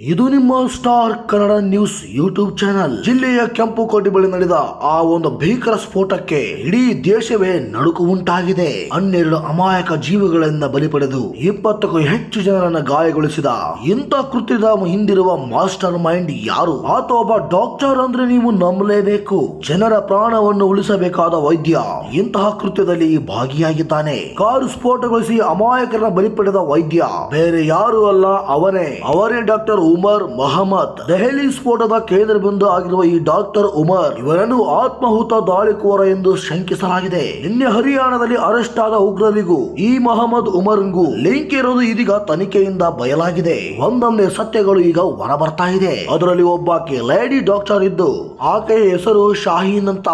ಇದು ನಿಮ್ಮ star Kannada news YouTube channel. ಜಿಲ್ಲೆಯ ಕೆಂಪುಕೋಟೆ ಬಳಿ ನಡೆದ ಆ ಒಂದು ಭೀಕರ ಸ್ಫೋಟಕ್ಕೆ ಇಡೀ ದೇಶವೇ ನಡುಕು ಉಂಟಾಗಿದೆ. ಹನ್ನೆರಡು ಅಮಾಯಕ ಜೀವಗಳಿಂದ ಬಲಿ ಪಡೆದು ಇಪ್ಪತ್ತಕ್ಕೂ ಹೆಚ್ಚು ಜನರನ್ನು ಗಾಯಗೊಳಿಸಿದ ಇಂಥ ಕೃತ್ಯದ ಹಿಂದಿರುವ ಮಾಸ್ಟರ್ ಮೈಂಡ್ ಯಾರು? ಆತ ಒಬ್ಬ ಡಾಕ್ಟರ್ ಅಂದ್ರೆ ನೀವು ನಂಬಲೇಬೇಕು. ಜನರ ಪ್ರಾಣವನ್ನು ಉಳಿಸಬೇಕಾದ ವೈದ್ಯ. ಇಂತಹ ಕೃತ್ಯದಲ್ಲಿ ಭಾಗಿಯಾಗಿದ್ದಾನೆ. ಕಾರು ಸ್ಫೋಟಗೊಳಿಸಿ ಅಮಾಯಕರನ್ನ ಬಲಿ ಪಡೆದ ವೈದ್ಯ. ಬೇರೆ ಯಾರು ಅಲ್ಲ, ಅವನೇ. ಅವರೇ ಡಾಕ್ಟರ್. ಉಮರ್ ಮಹಮ್ಮದ್. ದೆಹಲಿ ಸ್ಫೋಟದ ಕೇಂದ್ರ ಬಿಂದು ಆಗಿರುವ ಈ ಡಾಕ್ಟರ್ ಉಮರ್ ಇವರನ್ನು ಆತ್ಮಹುತ ದಾಳಿಕೋರ ಎಂದು ಶಂಕಿಸಲಾಗಿದೆ. ನಿನ್ನೆ ಹರಿಯಾಣದಲ್ಲಿ ಅರೆಸ್ಟ್ ಆದ ಉಗ್ರರಿಗೂ, ಈ ಮಹಮ್ಮದ್ ಉಮರ್ಗೂ ಲಿಂಕ್ ಇರೋದು ಇದೀಗ ತನಿಖೆಯಿಂದ ಬಯಲಾಗಿದೆ. ಒಂದೊಂದೇ ಸತ್ಯಗಳು ಈಗ ಹೊರ ಬರ್ತಾ ಇದೆ. ಅದರಲ್ಲಿ ಒಬ್ಬಾಕೆ ಲೇಡಿ ಡಾಕ್ಟರ್ ಇದ್ದು, ಆಕೆಯ ಹೆಸರು ಶಾಹೀನ್ ಅಂತ.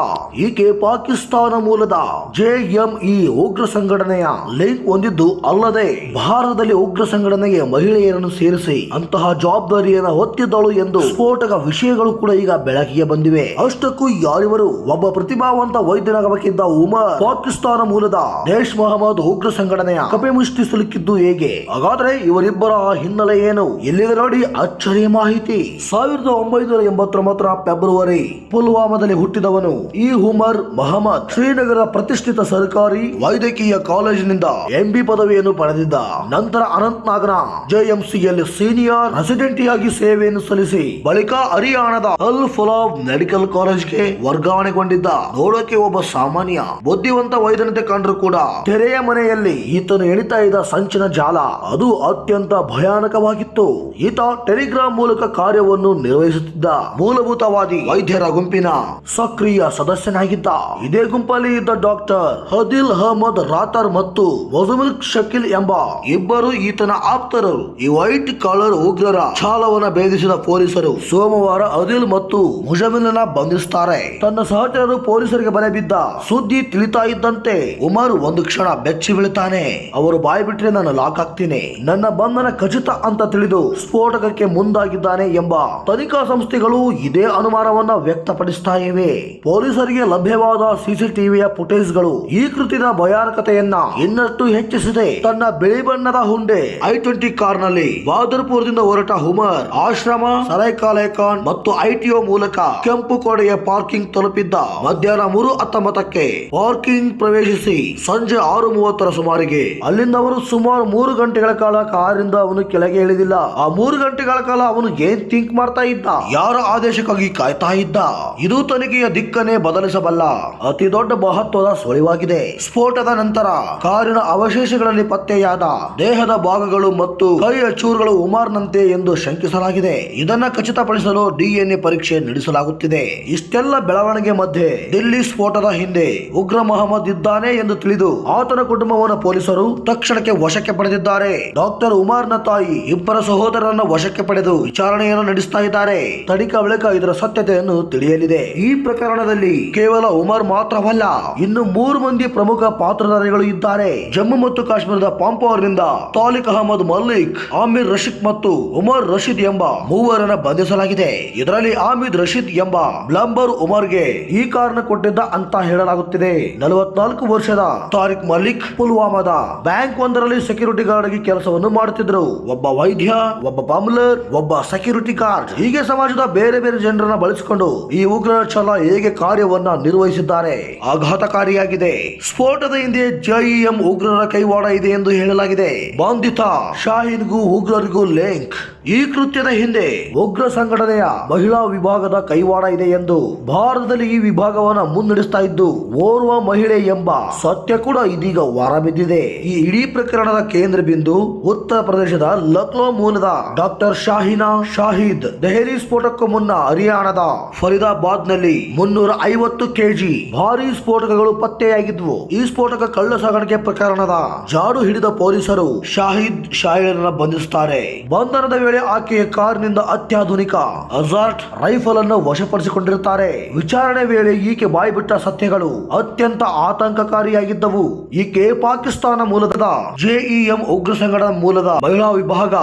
ಈಕೆ ಪಾಕಿಸ್ತಾನ ಮೂಲದ ಜೆಎಂಇ ಉಗ್ರ ಸಂಘಟನೆಯ ಲಿಂಕ್ ಹೊಂದಿದ್ದು ಅಲ್ಲದೆ, ಭಾರತದಲ್ಲಿ ಉಗ್ರ ಸಂಘಟನೆಗೆ ಮಹಿಳೆಯರನ್ನು ಸೇರಿಸಿ ಅಂತಹ ಜವಾಬ್ದಾರಿಯನ್ನು ಹೊತ್ತಿದ್ದಳು ಎಂದು ಸ್ಫೋಟಕ ವಿಷಯಗಳು ಕೂಡ ಈಗ ಬೆಳಕಿಗೆ ಬಂದಿವೆ. ಅಷ್ಟಕ್ಕೂ ಯಾರಿವರು ಒಬ್ಬ ಪ್ರತಿಭಾವಂತ ವೈದ್ಯನಾಗಬೇಕಿದ್ದ ಉಮರ್ ಪಾಕಿಸ್ತಾನ ಮೂಲದ ದೇಶ್ ಮೊಹಮ್ಮದ್ ಉಗ್ರ ಸಂಘಟನೆಯ ಕಪೆ ಮುಷ್ಟಿ ಸಿಲುಕಿದ್ದು ಹೇಗೆ? ಹಾಗಾದ್ರೆ ಇವರಿಬ್ಬರ ಹಿನ್ನೆಲೆ ಏನು? ಎಲ್ಲಿದೆ ನೋಡಿ ಅಚ್ಚರಿಯ ಮಾಹಿತಿ? ಸಾವಿರದ ಒಂಬೈನೂರ ಎಂಬತ್ತೊಂಬತ್ತರ ಫೆಬ್ರವರಿ ಪುಲ್ವಾಮಾದಲ್ಲಿ ಹುಟ್ಟಿದವನು ಈ ಉಮರ್ ಮೊಹಮ್ಮದ್ ಶ್ರೀನಗರ ಪ್ರತಿಷ್ಠಿತ ಸರ್ಕಾರಿ ವೈದ್ಯಕೀಯ ಕಾಲೇಜಿನಿಂದ ಎಂಬಿ ಪದವಿಯನ್ನು ಪಡೆದಿದ್ದ. ನಂತರ ಅನಂತ್ನಾಗ್ನ ಜೆಎಂಸಿಯಲ್ಲಿ ಸೀನಿಯರ್ ರೆಸಿಡೆಂಟಿಯಾಗಿ ಸೇವೆಯನ್ನು ಸಲ್ಲಿಸಿ, ಬಳಿಕ ಹರಿಯಾಣದ ಅಲ್ ಫುಲಾಬ್ ಮೆಡಿಕಲ್ ಕಾಲೇಜ್ಗೆ ವರ್ಗಾವಣೆಗೊಂಡಿದ್ದ. ನೋಡೋಕೆ ಒಬ್ಬ ಸಾಮಾನ್ಯ, ಬುದ್ಧಿವಂತ ವೈದ್ಯನತೆ ಕಂಡ್ರು ಕೂಡ. ತೆರೆಯ ಮನೆಯಲ್ಲಿ ಈತನು ಎಣಿತಾ ಇದ್ದ ಸಂಚಿನ ಜಾಲ ಅದು ಅತ್ಯಂತ ಭಯಾನಕವಾಗಿತ್ತು. ಈತ ಟೆಲಿಗ್ರಾಮ್ ಮೂಲಕ ಕಾರ್ಯವನ್ನು ನಿರ್ವಹಿಸುತ್ತಿದ್ದ ಮೂಲಭೂತವಾದಿ ವೈದ್ಯರ ಗುಂಪಿನ ಸಕ್ರಿಯ ಸದಸ್ಯನಾಗಿದ್ದ. ಇದೇ ಗುಂಪಲ್ಲಿ ಇದ್ದ ಡಾಕ್ಟರ್ ಹದಿಲ್ ಅಹಮದ್ ರಾತರ್ ಮತ್ತು ವಜುಮಿಲ್ ಶಕಿಲ್ ಎಂಬ ಇಬ್ಬರು ಈತನ ಆಪ್ತರರು ಈ ವೈಟ್ ಕಾಲರ್ ಉಗ್ರರ ಛಾಲವನ್ನ ಭೇದಿಸಿದ ಪೊಲೀಸರು ಸೋಮವಾರ ಅದಿಲ್ ಮತ್ತು ಮುಜಮಿಲ್ನ ಬಂಧಿಸುತ್ತಾರೆ ತನ್ನ ಸಹಚರರು ಪೊಲೀಸರಿಗೆ ಬಲೆ ಬಿದ್ದ ಸುದ್ದಿ ತಿಳಿತಾ ಇದ್ದಂತೆ ಉಮರ್ ಒಂದು ಕ್ಷಣ ಬೆಚ್ಚಿ ಬೀಳುತ್ತಾನೆ ಅವರು ಬಾಯಿ ಬಿಟ್ರೆ ನಾನು ಲಾಕ್ ಆಗ್ತೀನಿ. ನನ್ನ ಬಂಧನ ಖಚಿತ ಅಂತ ತಿಳಿದು ಸ್ಫೋಟಕಕ್ಕೆ ಮುಂದಾಗಿದ್ದಾನೆ ಎಂಬ ತನಿಖಾ ಸಂಸ್ಥೆಗಳು ಇದೇ ಅನುಮಾನವನ್ನ ವ್ಯಕ್ತಪಡಿಸ್ತಾ ಇವೆ. ಪೊಲೀಸರಿಗೆ ಲಭ್ಯವಾದ ಸಿಸಿಟಿವಿಯ ಫುಟೇಜ್ಗಳು ಈ ಕೃತಿನ ಭಯಾನಕತೆಯನ್ನ ಇನ್ನಷ್ಟು ಹೆಚ್ಚಿಸಿದೆ. ತನ್ನ ಬಿಳಿ ಬಣ್ಣದ ಹುಂಡೆ ಐ ಟ್ವೆಂಟಿ ಕಾರ್ನಲ್ಲಿ ಬಹದ್ದೂರ್ಪುರದಿಂದ ಹೊರಟ ಹುಮರ್ ಆಶ್ರಮ ಸರೈಕಾಲೇಖಾನ್ ಮತ್ತು ಐಟಿಒ ಮೂಲಕ ಕೆಂಪು ಕೋಡೆಯ ಪಾರ್ಕಿಂಗ್ ತಲುಪಿದ್ದ ಮಧ್ಯಾಹ್ನ ಮೂರು ಹತ್ತೊಂಬತ್ತಕ್ಕೆ ಪಾರ್ಕಿಂಗ್ ಪ್ರವೇಶಿಸಿ ಸಂಜೆ ಆರು ಮೂವತ್ತರ ಸುಮಾರಿಗೆ. ಅಲ್ಲಿಂದ ಅವರು ಸುಮಾರು ಮೂರು ಗಂಟೆಗಳ ಕಾಲ ಕಾರಿಂದ ಅವನು ಕೆಳಗೆ ಇಳಿದಿಲ್ಲ. ಆ ಮೂರು ಗಂಟೆಗಳ ಕಾಲ ಅವನು ಏನ್ ಥಿಂಕ್ ಮಾಡ್ತಾ ಇದ್ದ? ಯಾರ ಆದೇಶಕ್ಕಾಗಿ ಕಾಯ್ತಾ ಇದ್ದ? ಇದು ತನಿಖೆಯ ದಿಕ್ಕನೆ ಬದಲಿಸಬಲ್ಲ. ಅತಿ ದೊಡ್ಡ ಮಹತ್ವದ ಸುಳಿವಾಗಿದೆ. ಸ್ಫೋಟದ ನಂತರ ಕಾರಿನ ಅವಶೇಷಗಳಲ್ಲಿ ಪತ್ತೆಯಾದ ದೇಹದ ಭಾಗಗಳು ಮತ್ತು ಕೈಯ ಚೂರುಗಳು ಉಮಾರ್ನಂತೆ ಎಂದು ಶಂಕಿಸಲಾಗಿದೆ ಇದನ್ನ ಖಚಿತಪಡಿಸಲು ಡಿಎನ್ಎ ಪರೀಕ್ಷೆ ನಡೆಸಲಾಗುತ್ತಿದೆ. ಇಷ್ಟೆಲ್ಲ ಬೆಳವಣಿಗೆ ಮಧ್ಯೆ ದಿಲ್ಲಿ ಸ್ಫೋಟದ ಹಿಂದೆ ಉಗ್ರ ಮೊಹಮ್ಮದ್ ಇದ್ದಾನೆ ಎಂದು ತಿಳಿದು ಆತನ ಕುಟುಂಬವನ್ನು ಪೊಲೀಸರು ತಕ್ಷಣಕ್ಕೆ ವಶಕ್ಕೆ ಪಡೆದಿದ್ದಾರೆ. ಡಾಕ್ಟರ್ ಉಮಾರ್ನ ತಾಯಿ ಇಬ್ಬರ ಸಹೋದರರನ್ನ ವಶಕ್ಕೆ ಪಡೆದು ವಿಚಾರಣೆಯನ್ನು ನಡೆಸ್ತಾ ಇದ್ದಾರೆ. ತನಿಖಾ ಬಳಿಕ ಇದರ ಸತ್ಯತೆಯನ್ನು ತಿಳಿಯಲಿದೆ. ಈ ಪ್ರಕರಣದಲ್ಲಿ ಕೇವಲ ಉಮರ್ ಮಾತ್ರವಲ್ಲ, ಇನ್ನು ಮೂರು ಮಂದಿ ಪ್ರಮುಖ ಪಾತ್ರಧಾರಿಗಳು ಇದ್ದಾರೆ. ಜಮ್ಮು ಮತ್ತು ಕಾಶ್ಮೀರದ ಪಾಂಪೋರ್ನಿಂದ ತಾಲಿಕ್ ಅಹಮದ್ ಮಲ್ಲಿಕ್, ಆಮಿರ್ ರಶೀದ್ ಮತ್ತು ಉಮರ್ ರಶೀದ್ ಎಂಬ ಮೂವರನ್ನ ಬಂಧಿಸಲಾಗಿದೆ. ಇದರಲ್ಲಿ ಆಮಿದ್ ರಶೀದ್ ಎಂಬ ಬ್ಲಂಬರ್ ಉಮರ್ಗೆ ಈ ಕಾರಣ ಕೊಟ್ಟಿದ್ದ ಅಂತ ಹೇಳಲಾಗುತ್ತಿದೆ. ನಲವತ್ನಾಲ್ಕು ವರ್ಷದ ತಾರಿಕ್ ಮಲ್ಲಿಕ್ ಪುಲ್ವಾಮಾದ ಬ್ಯಾಂಕ್ ಒಂದರಲ್ಲಿ ಸೆಕ್ಯೂರಿಟಿ ಗಾರ್ಡ್ ಆಗಿ ಕೆಲಸವನ್ನು ಮಾಡುತ್ತಿದ್ದರು. ಒಬ್ಬ ವೈದ್ಯ, ಒಬ್ಬ ಬಾಂಬ್ಲರ್, ಒಬ್ಬ ಸೆಕ್ಯೂರಿಟಿ ಗಾರ್ಡ್ ಹೀಗೆ ಸಮಾಜದ ಬೇರೆ ಬೇರೆ ಜನರನ್ನ ಬಳಸಿಕೊಂಡು ಈ ಉಗ್ರರ ಛಲ ಹೇಗೆ ಕಾರ್ಯವನ್ನ ನಿರ್ವಹಿಸಿದ್ದಾರೆ. ಆಘಾತಕಾರಿಯಾಗಿದೆ. ಸ್ಫೋಟದ ಹಿಂದೆ ಜೈಎಂ ಉಗ್ರರ ಕೈವಾಡ ಇದೆ ಎಂದು ಹೇಳಲಾಗಿದೆ. ಬಂಧಿತ ಶಾಹಿನ್ಗೂ ಉಗ್ರರಿಗೂ ಲಿಂಕ್ ಈ ಕೃತ್ಯದ ಹಿಂದೆ ಉಗ್ರ ಸಂಘಟನೆಯ ಮಹಿಳಾ ವಿಭಾಗದ ಕೈವಾಡ ಇದೆ ಎಂದು ಭಾರತದಲ್ಲಿ ಈ ವಿಭಾಗವನ್ನ ಮುನ್ನಡೆಸ್ತಾ ಇದ್ದು, ಓರ್ವ ಮಹಿಳೆ ಎಂಬ ಸತ್ಯ ಕೂಡ ಇದೀಗ ಹೊರಬಿದ್ದಿದೆ. ಈ ಇಡೀ ಪ್ರಕರಣದ ಕೇಂದ್ರ ಬಿಂದು ಉತ್ತರ ಪ್ರದೇಶದ ಲಕ್ನೋ ಮೂಲದ ಡಾಕ್ಟರ್ ಶಾಹಿನಾ ಶಾಹಿದ್. ದೆಹಲಿ ಸ್ಫೋಟಕ್ಕೂ ಮುನ್ನ ಹರಿಯಾಣದ ಫರೀದಾಬಾದ್ನಲ್ಲಿ ಮುನ್ನೂರ ಐವತ್ತು ಕೆಜಿ ಭಾರಿ ಸ್ಫೋಟಕಗಳು ಪತ್ತೆಯಾಗಿದ್ವು. ಈ ಸ್ಫೋಟಕ ಕಳ್ಳ ಸಾಗಾಣಿಕೆ ಪ್ರಕರಣದ ಜಾಡು ಹಿಡಿದ ಪೊಲೀಸರು ಶಾಹಿದ್ ಶಾಹಿರನ್ನ ಬಂಧಿಸುತ್ತಾರೆ ಬಂಧನದ ವೇಳೆ ಆಕೆಯ ಕಾರಿನಿಂದ ಅತ್ಯಾಧುನಿಕ ಅಜಾರ್ಟ್ ರೈಫಲ್ ಅನ್ನು ವಶಪಡಿಸಿಕೊಂಡಿರುತ್ತಾರೆ. ವಿಚಾರಣೆ ವೇಳೆ ಈಕೆ ಬಾಯ್ಬಿಟ್ಟ ಸತ್ಯಗಳು ಅತ್ಯಂತ ಆತಂಕಕಾರಿಯಾಗಿದ್ದವು. ಈಕೆ ಪಾಕಿಸ್ತಾನ ಮೂಲದ ಜೆಇಎಂ ಉಗ್ರ ಸಂಘಟನಾ ಮೂಲದ ಮಹಿಳಾ ವಿಭಾಗ.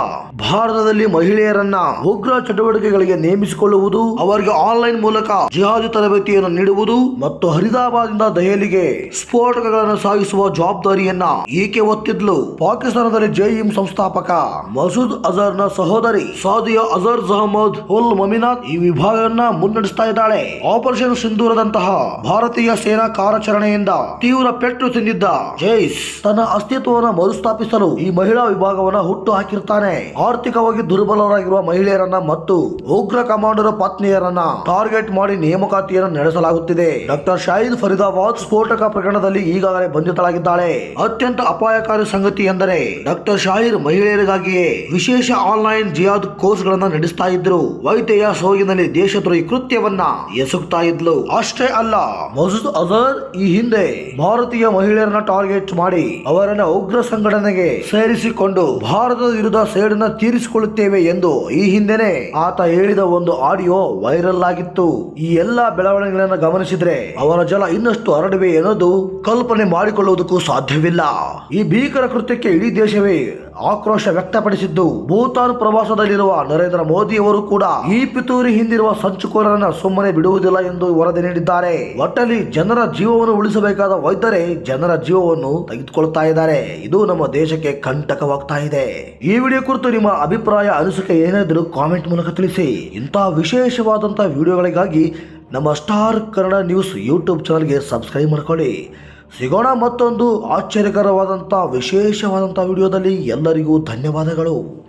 ಭಾರತದಲ್ಲಿ ಮಹಿಳೆಯರನ್ನ ಉಗ್ರ ಚಟುವಟಿಕೆಗಳಿಗೆ ನೇಮಿಸಿಕೊಳ್ಳುವುದು, ಅವರಿಗೆ ಆನ್ಲೈನ್ ಮೂಲಕ ಜಿಹಾದಿ ತರಬೇತಿಯನ್ನು ನೀಡುವುದು ಮತ್ತು ಹರಿದಾಬಾದ್ನಿಂದ ದೆಹಲಿಗೆ ಸ್ಫೋಟಕಗಳನ್ನು ಸಾಗಿಸುವ ಜವಾಬ್ದಾರಿಯನ್ನ ಈಕೆ ಒತ್ತಿದ್ಲು ಪಾಕಿಸ್ತಾನದಲ್ಲಿ ಜೆಇಎಂ ಸಂಸ್ಥಾಪಕ ಮಸೂದ್ ಅಜರ್ನ ಸಹೋದರ ಸಹೋದರಿ ಸಾದಿಯಾ ಅಜರ್ ಜಹಮದ್ ಉಲ್ ಮಮಿನಾಥ್ ಈ ವಿಭಾಗವನ್ನ ಮುನ್ನಡೆಸ್ತಾ ಇದ್ದಾಳೆ. ಆಪರೇಷನ್ ಸಿಂಧೂರದಂತಹ ಭಾರತೀಯ ಸೇನಾ ಕಾರ್ಯಾಚರಣೆಯಿಂದ ತೀವ್ರ ಪೆಟ್ಟು ತಿಂದಿದ್ದ ಜೈಸ್ ತನ್ನ ಅಸ್ತಿತ್ವವನ್ನು ಮರುಸ್ಥಾಪಿಸಲು ಈ ಮಹಿಳಾ ವಿಭಾಗವನ್ನ ಹುಟ್ಟು ಹಾಕಿರ್ತಾನೆ. ಆರ್ಥಿಕವಾಗಿ ದುರ್ಬಲರಾಗಿರುವ ಮಹಿಳೆಯರನ್ನ ಮತ್ತು ಉಗ್ರ ಕಮಾಂಡರ್ ಪತ್ನಿಯರನ್ನ ಟಾರ್ಗೆಟ್ ಮಾಡಿ ನೇಮಕಾತಿಯನ್ನು ನಡೆಸಲಾಗುತ್ತಿದೆ. ಡಾಕ್ಟರ್ ಶಾಹಿದ್ ಫರೀದಾಬಾದ್ ಸ್ಫೋಟಕ ಪ್ರಕರಣದಲ್ಲಿ ಈಗಾಗಲೇ ಬಂಧಿತಳಾಗಿದ್ದಾಳೆ. ಅತ್ಯಂತ ಅಪಾಯಕಾರಿ ಸಂಗತಿ ಎಂದರೆ ಡಾಕ್ಟರ್ ಶಾಹಿರ್ ಮಹಿಳೆಯರಿಗಾಗಿಯೇ ವಿಶೇಷ ಆನ್ಲೈನ್ ಜಿಯಾದ್ ಕೋರ್ಸ್ ಗಳನ್ನ ನಡೆಸ್ತಾ ಇದ್ರು. ವೈದ್ಯೆಯ ಸೋಗಿನಲ್ಲಿ ದೇಶದ್ರೋಹಿ ಕೃತ್ಯವನ್ನ ಎಸಗುತ್ತಾ ಇದ್ಲು. ಅಷ್ಟೇ ಅಲ್ಲ, ಮಸೂದ್ ಅಜರ್ ಈ ಹಿಂದೆ ಭಾರತೀಯ ಮಹಿಳೆಯರನ್ನ ಟಾರ್ಗೆಟ್ ಮಾಡಿ ಅವರನ್ನ ಉಗ್ರ ಸಂಘಟನೆಗೆ ಸೇರಿಸಿಕೊಂಡು ಭಾರತದ ವಿರುದ್ಧ ಸೇಡನ್ನ ತೀರಿಸಿಕೊಳ್ಳುತ್ತೇವೆ ಎಂದು ಈ ಹಿಂದೆನೆ ಆತ ಹೇಳಿದ ಒಂದು ಆಡಿಯೋ ವೈರಲ್ ಆಗಿತ್ತು. ಈ ಎಲ್ಲಾ ಬೆಳವಣಿಗೆಗಳನ್ನು ಗಮನಿಸಿದ್ರೆ ಅವರ ಜಲ ಇನ್ನಷ್ಟು ಹರಡಿವೆ ಎನ್ನುವುದು ಕಲ್ಪನೆ ಮಾಡಿಕೊಳ್ಳುವುದಕ್ಕೂ ಸಾಧ್ಯವಿಲ್ಲ. ಈ ಭೀಕರ ಕೃತ್ಯಕ್ಕೆ ಇಡೀ ದೇಶವೇ ಆಕ್ರೋಶ ವ್ಯಕ್ತಪಡಿಸಿದ್ದು, ಭೂತಾನ್ ಪ್ರವಾಸದಲ್ಲಿರುವ ನರೇಂದ್ರ ಮೋದಿ ಅವರು ಕೂಡ ಈ ಪಿತೂರಿ ಹಿಂದಿರುವ ಸಂಚುಕೋರರನ್ನ ಸುಮ್ಮನೆ ಬಿಡುವುದಿಲ್ಲ ಎಂದು ವರದಿ ನೀಡಿದ್ದಾರೆ. ಒಟ್ಟಲ್ಲಿ ಜನರ ಜೀವವನ್ನು ಉಳಿಸಬೇಕಾದ ವೈದ್ಯರೇ ಜನರ ಜೀವವನ್ನು ತೆಗೆದುಕೊಳ್ತಾ ಇದ್ದಾರೆ. ಇದು ನಮ್ಮ ದೇಶಕ್ಕೆ ಕಂಟಕವಾಗ್ತಾ ಇದೆ. ಈ ವಿಡಿಯೋ ಕುರಿತು ನಿಮ್ಮ ಅಭಿಪ್ರಾಯ, ಅನಿಸಿಕೆ ಏನಾದರೂ ಕಾಮೆಂಟ್ ಮೂಲಕ ತಿಳಿಸಿ. ಇಂತಹ ವಿಶೇಷವಾದಂತಹ ವಿಡಿಯೋಗಳಿಗಾಗಿ ನಮ್ಮ ಸ್ಟಾರ್ ಕನ್ನಡ ನ್ಯೂಸ್ ಯೂಟ್ಯೂಬ್ ಚಾನಲ್ಗೆ ಸಬ್ಸ್ಕ್ರೈಬ್ ಮಾಡ್ಕೊಳ್ಳಿ. ಸಿಗೋಣ ಮತ್ತೊಂದು ಆಶ್ಚರ್ಯಕರವಾದಂಥ ವಿಶೇಷವಾದಂಥ ವಿಡಿಯೋದಲ್ಲಿ ಎಲ್ಲರಿಗೂ ಧನ್ಯವಾದಗಳು.